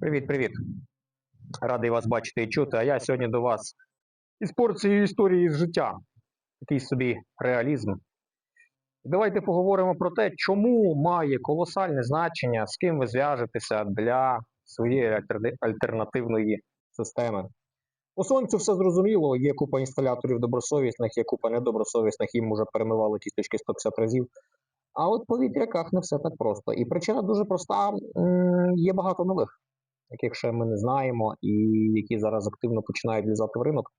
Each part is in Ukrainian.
Привіт, привіт. Радий вас бачити і чути. А я сьогодні до вас із порцією історії з життя. Такий собі реалізм. Давайте поговоримо про те, чому має колосальне значення, з ким ви зв'яжетеся для своєї альтернативної системи. У сонцю все зрозуміло, є купа інсталяторів добросовісних, є купа недобросовісних, їм вже перемивали кісточки 150 разів. А от по вітряках не все так просто. І причина дуже проста: є багато нових яких ще ми не знаємо, і які зараз активно починають лізати в ринок.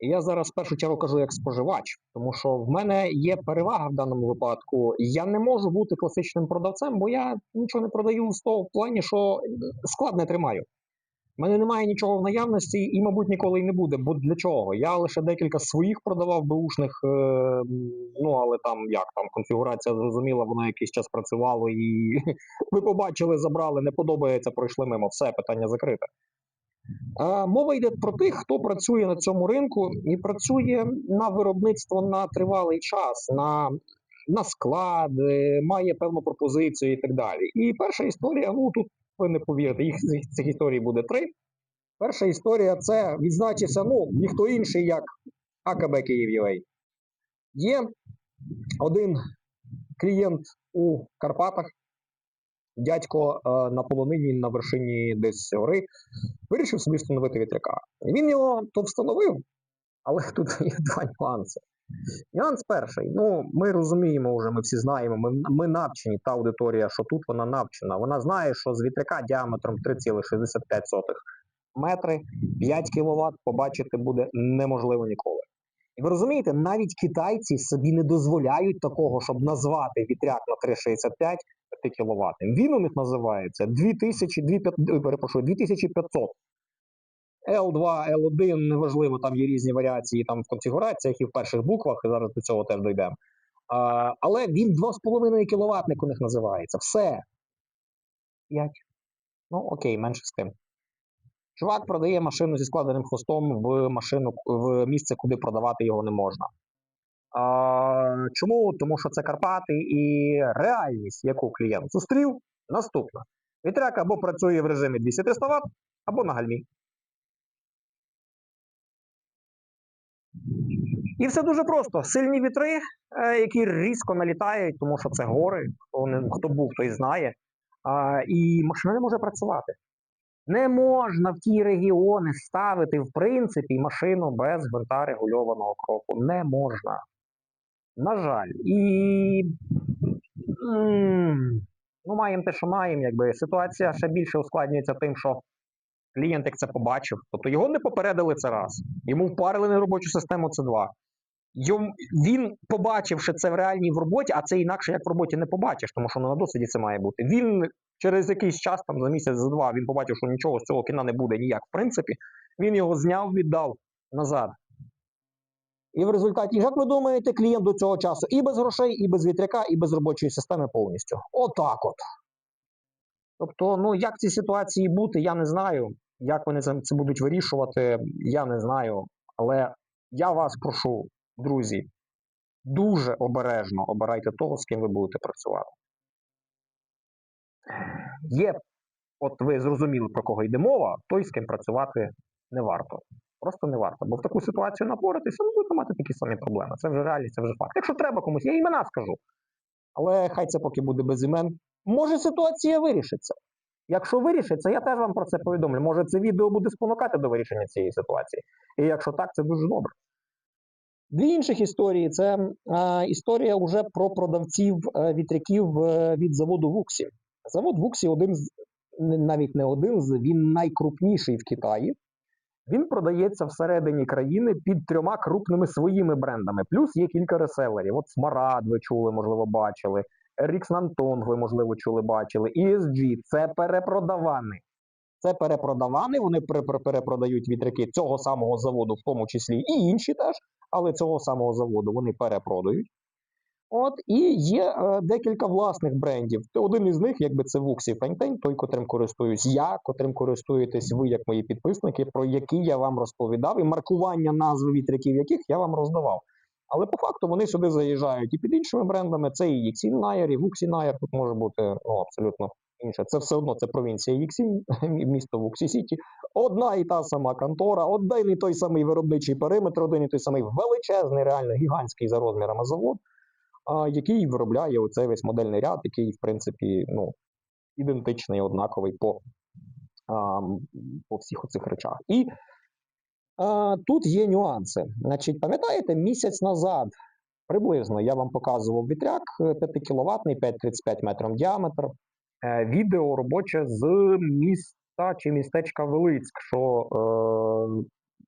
І я зараз в першу чергу кажу як споживач, тому що в мене є перевага в даному випадку. Я не можу бути класичним продавцем, бо я нічого не продаю з того в плані, що склад не тримаю. У мене немає нічого в наявності і, мабуть, ніколи й не буде. Бо для чого? Я лише декілька своїх продавав беушних, е, ну але там як там конфігурація зрозуміла, вона якийсь час працювала і ви побачили, забрали, не подобається, пройшли мимо. Все, питання закрите. А, мова йде про тих, хто працює на цьому ринку і працює на виробництво на тривалий час, на, на склад, е, має певну пропозицію і так далі. І перша історія, ну тут ви не повірите, їх цих, історій буде три. Перша історія це відзначився, ну, ніхто інший, як АКБ Київ.UA. Є один клієнт у Карпатах, дядько е, на полонині на вершині десь гори, вирішив собі встановити вітряка. Він його то встановив, але тут є два нюанси. Нюанс перший. Ну, ми розуміємо вже, ми всі знаємо, ми, ми навчені, та аудиторія, що тут вона навчена. Вона знає, що з вітряка діаметром 3,65 метри 5 кВт побачити буде неможливо ніколи. І ви розумієте, навіть китайці собі не дозволяють такого, щоб назвати вітряк на 3,65 кВт. Він у них називається 2000, 2500, ой, перепрошую, 2500. L2, L1, неважливо, там є різні варіації там в конфігураціях і в перших буквах, і зараз до цього теж дійдемо. А, але він 2,5 кВт у них називається. Все. 5. Ну, окей, менше з тим. Чувак продає машину зі складеним хвостом в машину в місце, куди продавати його не можна. А, чому? Тому що це Карпати і реальність, яку клієнт зустрів, наступна. Вітряк або працює в режимі 200 Вт, або на гальмі. І все дуже просто. Сильні вітри, е, які різко налітають, тому що це гори. Хто, хто був, той знає. І машина не може працювати. Не можна в ті регіони ставити, в принципі, машину без гвинта регульованого кроку. Не можна. На жаль. І. Ну, маємо те, що маємо, якби ситуація ще більше ускладнюється тим, що клієнт, як це побачив, тобто його не попередили це раз. Йому впарили неробочу систему це два. Йому, він, побачивши це в реальній в роботі, а це інакше як в роботі не побачиш, тому що ну, на досвіді це має бути. Він через якийсь час, там за місяць, за два, він побачив, що нічого з цього кіна не буде ніяк. В принципі, він його зняв, віддав назад. І в результаті, як ви думаєте, клієнт до цього часу і без грошей, і без вітряка, і без робочої системи повністю. Отак от. Тобто, ну як в цій ситуації бути, я не знаю. Як вони це будуть вирішувати, я не знаю. Але я вас прошу, друзі, дуже обережно обирайте того, з ким ви будете працювати. Є, от ви зрозуміли, про кого йде мова, той, з ким працювати не варто. Просто не варто. Бо в таку ситуацію напоритися, ви будете мати такі самі проблеми. Це вже реальність, це вже факт. Якщо треба комусь, я імена скажу. Але хай це поки буде без імен. Може ситуація вирішиться. Якщо вирішиться, я теж вам про це повідомлю. Може, це відео буде спонукати до вирішення цієї ситуації. І якщо так, це дуже добре. Дві інших історії це е, історія вже про продавців е, вітряків е, від заводу Вуксі. Завод Вуксі один з навіть не один з він найкрупніший в Китаї. Він продається всередині країни під трьома крупними своїми брендами. Плюс є кілька реселерів. От Смарад ви чули, можливо, бачили. Рікс Нантонг ви, можливо, чули, бачили. ESG – це перепродавани. Це перепродавани, вони пере- пере- перепродають вітряки цього самого заводу, в тому числі і інші теж, але цього самого заводу вони перепродають. От і є е, декілька власних брендів. Один із них, якби це Вуксі Фентень, той, котрим користуюсь я, котрим користуєтесь ви, як мої підписники, про який я вам розповідав, і маркування назви вітряків, яких я вам роздавав. Але по факту вони сюди заїжджають і під іншими брендами. Це і Xin Nair, і Vuxi Nair, тут може бути ну, абсолютно інше. Це все одно це провінція Єксінь, місто Вуксі-Сіті. Одна і та сама контора, один і той самий виробничий периметр, один і той самий величезний, реально гігантський за розмірами завод, а, який виробляє оцей весь модельний ряд, який, в принципі, ну, ідентичний, однаковий по, а, по всіх оцих речах. І а, тут є нюанси. Значить, пам'ятаєте, місяць назад приблизно я вам показував вітряк 5 кіловатний, 5,35 метром діаметр. Е, відео робоче з міста чи містечка Велицьк, що е,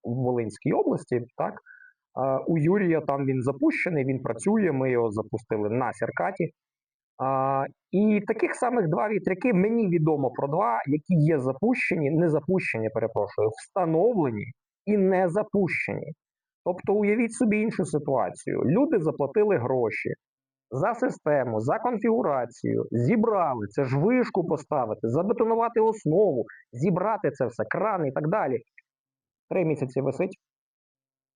в Волинській області, так. Е, у Юрія там він запущений, він працює. Ми його запустили на Сіркаті. А, і таких самих два вітряки мені відомо про два, які є запущені, не запущені, перепрошую, встановлені і не запущені. Тобто, уявіть собі іншу ситуацію. Люди заплатили гроші за систему, за конфігурацію, зібрали це ж вишку поставити, забетонувати основу, зібрати це все, крани і так далі. Три місяці висить,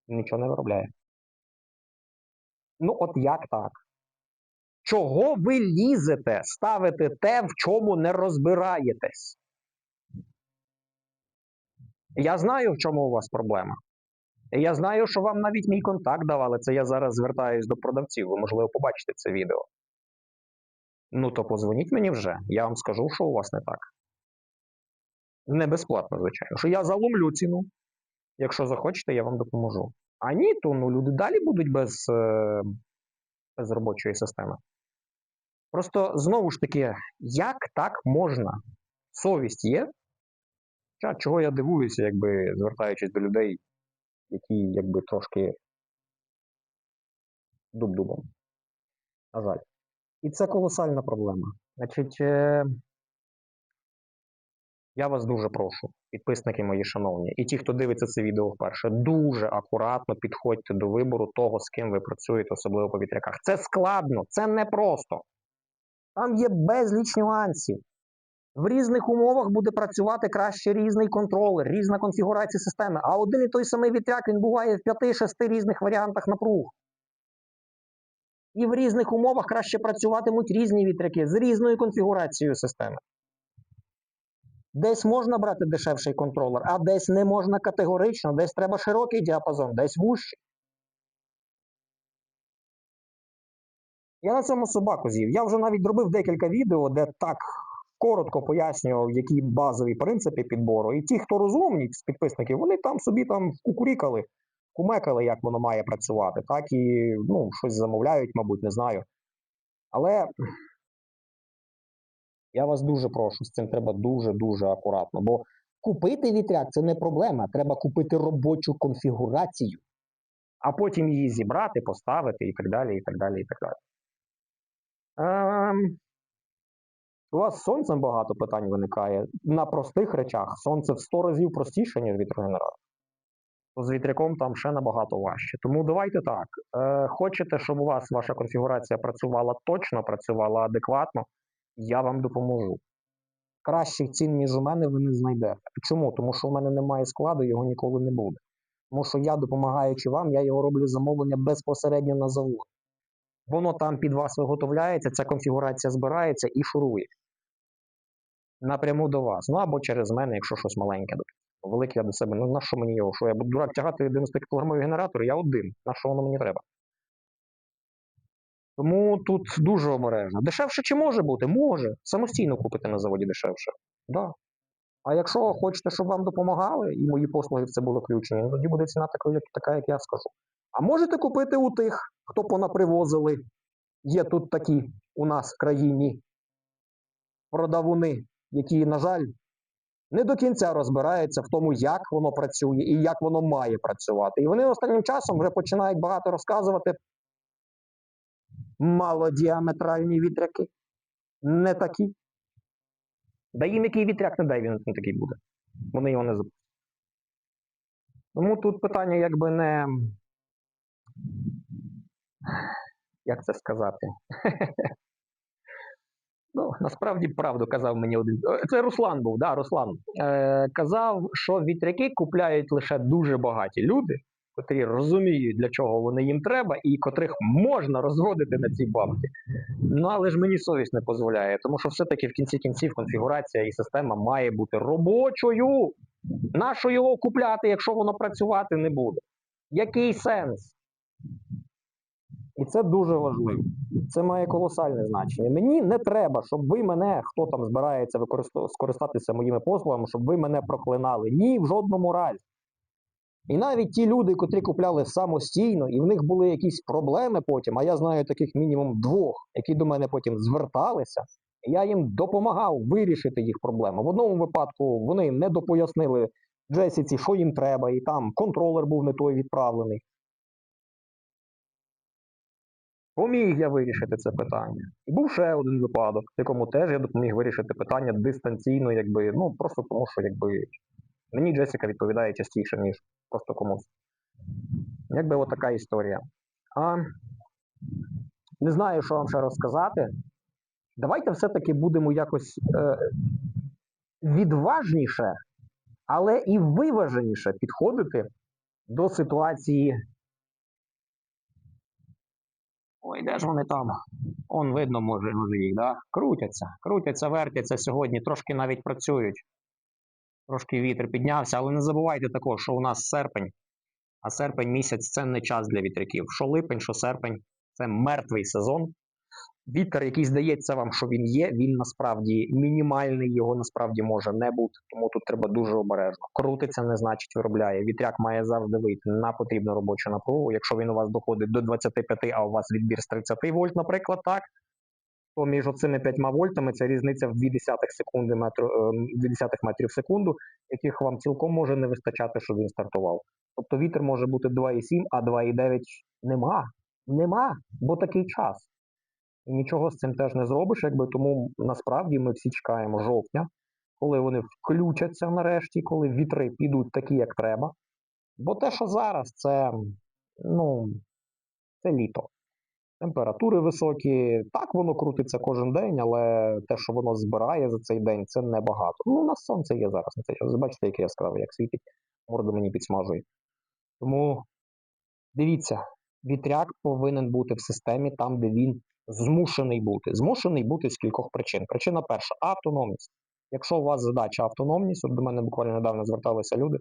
нічого не виробляє. Ну, от як так? Чого ви лізете, ставите те, в чому не розбираєтесь? Я знаю, в чому у вас проблема. Я знаю, що вам навіть мій контакт давали. Це я зараз звертаюсь до продавців. Ви, можливо, побачите це відео. Ну, то позвоніть мені вже. Я вам скажу, що у вас не так. Не безплатно, звичайно. Що я заломлю ціну. Якщо захочете, я вам допоможу. А ні, то ну, люди далі будуть без, е, без робочої системи. Просто знову ж таки, як так можна? Совість є? Чого я дивуюся, якби звертаючись до людей, які якби трошки дуб-дубом. На жаль. І це колосальна проблема. Значить, е... я вас дуже прошу, підписники мої шановні, і ті, хто дивиться це відео вперше, дуже акуратно підходьте до вибору того, з ким ви працюєте, особливо по вітряках. Це складно, це непросто. Там є безліч нюансів. В різних умовах буде працювати краще різний контролер, різна конфігурація системи. А один і той самий вітряк він буває в 5-6 різних варіантах напруг. І в різних умовах краще працюватимуть різні вітряки з різною конфігурацією системи. Десь можна брати дешевший контролер, а десь не можна категорично, десь треба широкий діапазон, десь вужчий. Я на цьому собаку з'їв. Я вже навіть зробив декілька відео, де так коротко пояснював, які базові принципи підбору. І ті, хто розумні з підписників, вони там собі там кукурікали, кумекали, як воно має працювати, так і ну, щось замовляють, мабуть, не знаю. Але я вас дуже прошу, з цим треба дуже-дуже акуратно. Бо купити вітряк це не проблема. Треба купити робочу конфігурацію, а потім її зібрати, поставити і так далі, і так далі, і так далі. Ем, у вас з сонцем багато питань виникає. На простих речах сонце в 100 разів простіше, ніж вітрогенератор. З вітряком там ще набагато важче. Тому давайте так. Е, хочете, щоб у вас ваша конфігурація працювала точно, працювала адекватно, я вам допоможу. Кращих цін, ніж у мене, ви не знайдете. Чому? Тому що у мене немає складу, його ніколи не буде. Тому що я, допомагаючи вам, я його роблю замовлення безпосередньо на завод. Воно там під вас виготовляється, ця конфігурація збирається і шурує. Напряму до вас. Ну або через мене, якщо щось маленьке. Велике я до себе. Ну на що мені його? Що я буду дурак тягати 90 кілограмовий генератор, я один. На що воно мені треба? Тому тут дуже обережно. Дешевше чи може бути? Може. Самостійно купити на заводі дешевше. Да. А якщо хочете, щоб вам допомагали, і мої послуги в це були включені, ну, тоді буде ціна така, така, як я скажу. А можете купити у тих, хто понапривозили. Є тут такі у нас в країні продавуни, які, на жаль, не до кінця розбираються в тому, як воно працює і як воно має працювати. І вони останнім часом вже починають багато розказувати. Малодіаметральні вітряки. Не такі. Да їм який вітряк не дай, він не такий буде. Вони його не запустять. Тому тут питання якби не. Як це сказати? Ну, насправді правду казав мені один. е, Це Руслан був, да, Руслан. Е, казав, що вітряки купляють лише дуже багаті люди, котрі розуміють, для чого вони їм треба, і котрих можна розводити на ці бабки. Ну але ж мені совість не дозволяє, тому що все-таки в кінці кінців конфігурація і система має бути робочою. Нащо його купляти, якщо воно працювати не буде? Який сенс? І це дуже важливо. Це має колосальне значення. Мені не треба, щоб ви мене, хто там збирається скористатися моїми послугами, щоб ви мене проклинали. Ні, в жодному разі. І навіть ті люди, котрі купляли самостійно, і в них були якісь проблеми потім, а я знаю таких мінімум двох, які до мене потім зверталися, я їм допомагав вирішити їх проблеми. В одному випадку вони не допояснили Джесіці, що їм треба, і там контролер був не той відправлений. Поміг я вирішити це питання. І був ще один випадок, в якому теж я допоміг вирішити питання дистанційно, якби, ну просто тому, що якби мені Джесіка відповідає частіше, ніж просто комусь. Якби от історія. А, не знаю, що вам ще розказати. Давайте все-таки будемо якось е, відважніше, але і виваженіше підходити до ситуації. Ой, де ж вони там? Он видно, може, їх, да? Крутяться, крутяться, вертяться сьогодні, трошки навіть працюють. Трошки вітер піднявся, але не забувайте також, що у нас серпень, а серпень місяць це не час для вітряків. Що липень, що серпень це мертвий сезон. Вітер, який здається вам, що він є, він насправді мінімальний, його насправді може не бути, тому тут треба дуже обережно. Крутиться не значить виробляє. Вітряк має завжди вийти на потрібну робочу напругу. Якщо він у вас доходить до 25, а у вас відбір з 30 вольт, наприклад, так, то між оцими 5 вольтами це різниця в 2 секунди метру, е, 2 метрів в секунду, яких вам цілком може не вистачати, щоб він стартував. Тобто вітер може бути 2,7, а 2,9 нема. Нема, бо такий час. Нічого з цим теж не зробиш, якби тому насправді ми всі чекаємо жовтня, коли вони включаться нарешті, коли вітри підуть такі, як треба. Бо те, що зараз, це, ну, це літо. Температури високі, так воно крутиться кожен день, але те, що воно збирає за цей день, це небагато. Ну, у нас сонце є зараз на цей час. Бачите, яке яскраве, як світить, морда мені підсмажує. Тому дивіться, вітряк повинен бути в системі там, де він змушений бути. Змушений бути з кількох причин. Причина перша автономність. Якщо у вас задача автономність, от до мене буквально недавно зверталися люди,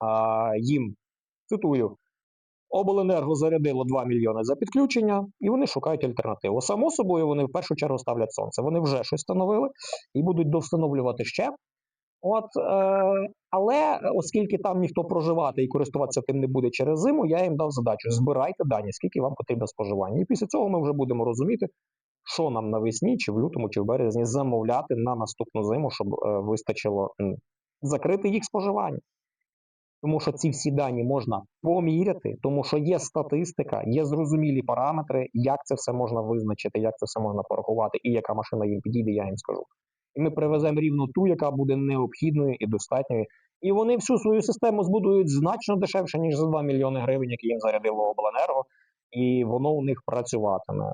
а, їм цитую. Обленерго зарядило 2 мільйони за підключення, і вони шукають альтернативу. Само собою, вони в першу чергу ставлять сонце. Вони вже щось встановили і будуть довстановлювати ще. От, е, але оскільки там ніхто проживати і користуватися тим не буде через зиму, я їм дав задачу: збирайте дані, скільки вам потрібно споживання. І після цього ми вже будемо розуміти, що нам навесні, чи в лютому, чи в березні замовляти на наступну зиму, щоб е, вистачило м, закрити їх споживання. Тому що ці всі дані можна поміряти, тому що є статистика, є зрозумілі параметри, як це все можна визначити, як це все можна порахувати, і яка машина їм підійде, я їм скажу. І ми привеземо рівно ту, яка буде необхідною і достатньою. І вони всю свою систему збудують значно дешевше, ніж за 2 мільйони гривень, які їм зарядило обленерго, і воно у них працюватиме.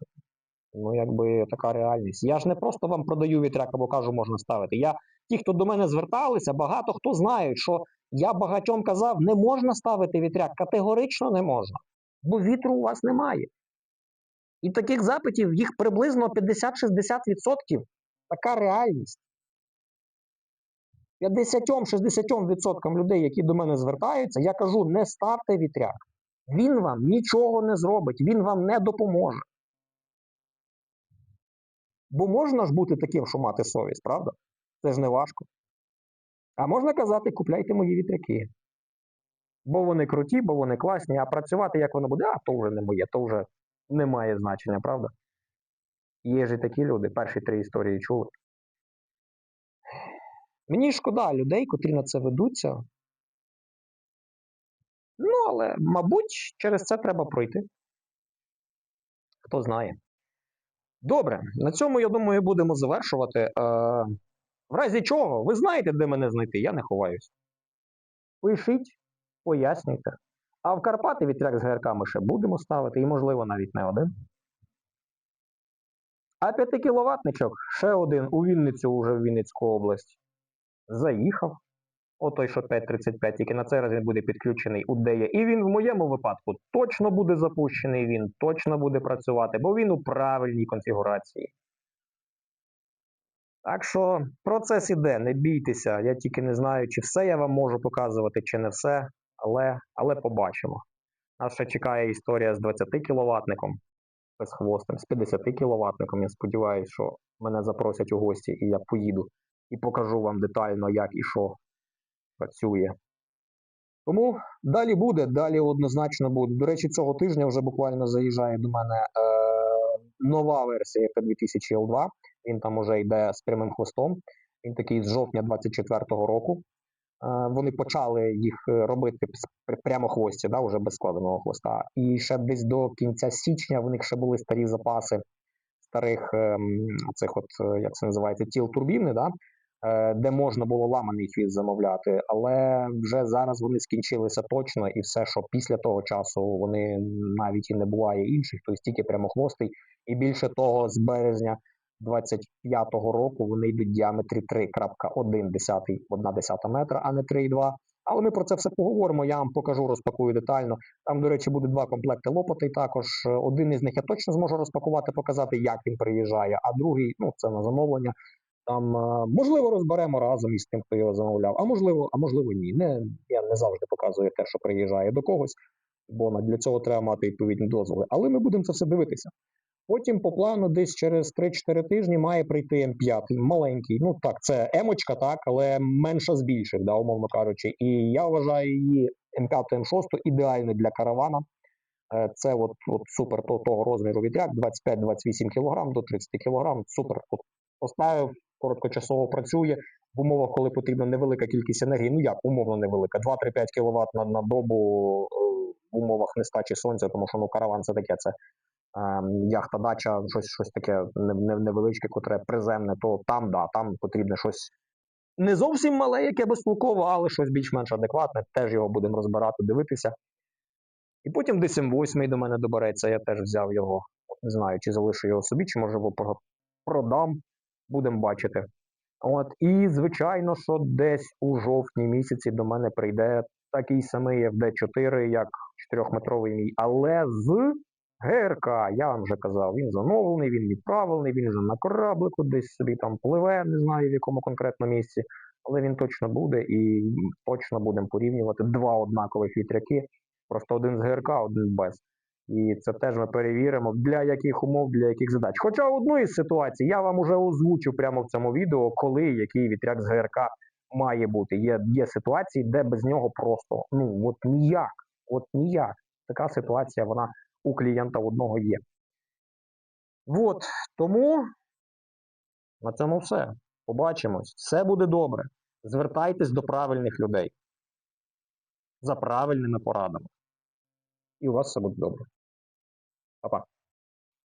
Ну, якби така реальність. Я ж не просто вам продаю вітряк або кажу, можна ставити. Я, ті, хто до мене зверталися, багато хто знають, що я багатьом казав, не можна ставити вітряк, категорично не можна, бо вітру у вас немає. І таких запитів їх приблизно 50-60%. Така реальність. 50-60% людей, які до мене звертаються, я кажу, не ставте вітряк. Він вам нічого не зробить, він вам не допоможе. Бо можна ж бути таким, що мати совість, правда? Це ж не важко. А можна казати, купляйте мої вітряки. Бо вони круті, бо вони класні, а працювати як воно буде, а то вже не моє, то вже не має значення, правда? Є ж і такі люди, перші три історії чули. Мені шкода людей, котрі на це ведуться. Ну, але, мабуть, через це треба пройти. Хто знає. Добре, на цьому, я думаю, будемо завершувати. Е, в разі чого, ви знаєте, де мене знайти, я не ховаюсь. Пишіть, пояснюйте. А в Карпати вітряк з ГРК ми ще будемо ставити, і, можливо, навіть не один. А 5 кіловатничок ще один у Вінницю, уже в Вінницьку область. Заїхав. Отой, що 5.35, тільки на цей раз він буде підключений у DE. І він в моєму випадку точно буде запущений, він точно буде працювати, бо він у правильній конфігурації. Так що процес іде, не бійтеся. Я тільки не знаю, чи все я вам можу показувати, чи не все, але, але побачимо. Нас ще чекає історія з 20 кіловатником безхвостим, з 50 кіловатником. Я сподіваюся, що мене запросять у гості, і я поїду і покажу вам детально, як і що працює. Тому далі буде, далі однозначно буде. До речі, цього тижня вже буквально заїжджає до мене е, нова версія P2000L2. Він там уже йде з прямим хвостом. Він такий з жовтня 24-го року. Е, Вони почали їх е, робити прямо хвості, да, вже без складеного хвоста. І ще десь до кінця січня в них ще були старі запаси старих ем, цих, от е, як це називається, тіл турбіни, да, де можна було ламаний хвіст замовляти. Але вже зараз вони скінчилися точно, і все, що після того часу вони навіть і не буває інших, тобто тільки прямохвостий. І більше того, з березня 25-го року вони йдуть в діаметрі 3.1 десятий, 1 десята метра, а не 3,2. Але ми про це все поговоримо. Я вам покажу, розпакую детально. Там, до речі, буде два комплекти лопатей. Також один із них я точно зможу розпакувати, показати, як він приїжджає, а другий, ну це на замовлення. Там е, можливо розберемо разом із тим, хто його замовляв, а можливо, а можливо, ні. Не я не завжди показую те, що приїжджає до когось, бо для цього треба мати відповідні дозволи. Але ми будемо це все дивитися. Потім по плану десь через 3-4 тижні має прийти М5, маленький. Ну так, це емочка, так, але менша з більших, да, умовно кажучи. І я вважаю її М5 М6 ідеальною для каравана. Е, Це от, от супер то- того розміру вітряк, 25-28 кг до 30 кг. Супер. От поставив, короткочасово працює в умовах, коли потрібна невелика кількість енергії. Ну як умовно невелика, 2-3-5 кВт на, на добу е, в умовах нестачі сонця, тому що ну караван це таке, це яхта, дача, щось, щось таке не- не- невеличке, котре приземне, то там, да, там потрібне щось не зовсім мале, яке безтолкове, але щось більш-менш адекватне. Теж його будемо розбирати, дивитися. І потім десь М8 до мене добереться, я теж взяв його. Не знаю, чи залишу його собі, чи може його продам. Будемо бачити. От, і звичайно, що десь у жовтні місяці до мене прийде такий самий FD4, як 4-метровий мій, але з ГРК. Я вам вже казав, він замовлений, він відправлений, він вже на кораблику десь собі там пливе, не знаю в якому конкретно місці, але він точно буде і точно будемо порівнювати два однакових вітряки. Просто один з ГРК, один без. І це теж ми перевіримо, для яких умов, для яких задач. Хоча одну із ситуацій я вам уже озвучив прямо в цьому відео, коли який вітряк з ГРК має бути. Є, є ситуації, де без нього просто ну от ніяк. От ніяк. Така ситуація вона у клієнта одного є. От тому на цьому все. Побачимось. Все буде добре. Звертайтесь до правильних людей за правильними порадами. І у вас все буде добре. Па-па.